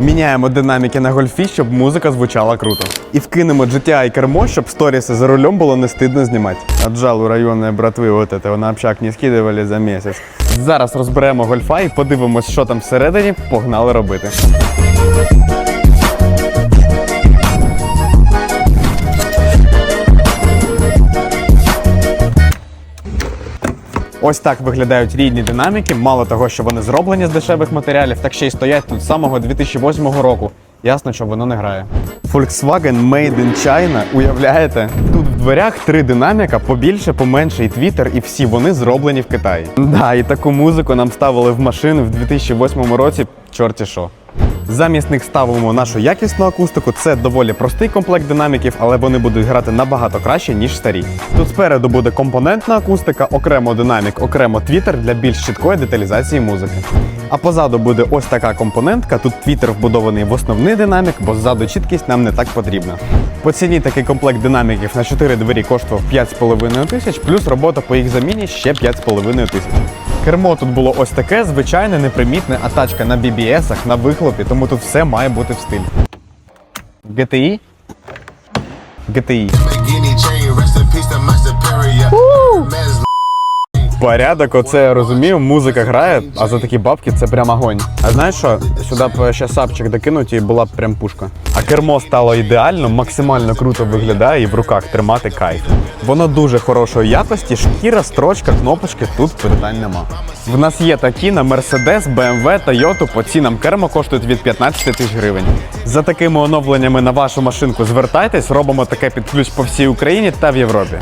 Міняємо динаміки на гольфі, щоб музика звучала круто. І вкинемо GTI кермо, щоб сторіси за рулем було не стидно знімати. Отжал у районної братви, от это, на общак не скидували за місяць. Зараз розберемо гольфа і подивимось, що там всередині. Погнали робити. Ось так виглядають рідні динаміки. Мало того, що вони зроблені з дешевих матеріалів, так ще й стоять тут з самого 2008 року. Ясно, що воно не грає. Volkswagen Made in China. Уявляєте? Тут в дверях три динаміка, побільше, поменше і твіттер, і всі вони зроблені в Китаї. Да, і таку музику нам ставили в машини в 2008 році. Чорті що. Замість них ставимо нашу якісну акустику. Це доволі простий комплект динаміків, але вони будуть грати набагато краще, ніж старі. Тут спереду буде компонентна акустика, окремо динамік, окремо твіттер для більш чіткої деталізації музики. А позаду буде ось така компонентка. Тут твіттер вбудований в основний динамік, бо ззаду чіткість нам не так потрібна. По ціні такий комплект динаміків на 4 двері коштував 5,5 тисяч, плюс робота по їх заміні ще 5,5 тисяч. Кермо тут було ось таке, звичайне, непримітне, а тачка на BBS-ах, на вихлопі, тому тут все має бути в стилі. GTI? GTI. Порядок, оце я розумію, музика грає, а за такі бабки це прям огонь. А знаєш що? Сюди б ще сапчик докинуть і була б прям пушка. А кермо стало ідеально, максимально круто виглядає і в руках тримати кайф. Воно дуже хорошої якості, шкіра, строчка, кнопочки, тут питань нема. В нас є такі на Mercedes, BMW, Toyota, по цінам кермо коштують від 15 тисяч гривень. За такими оновленнями на вашу машинку звертайтесь, робимо таке під ключ по всій Україні та в Європі.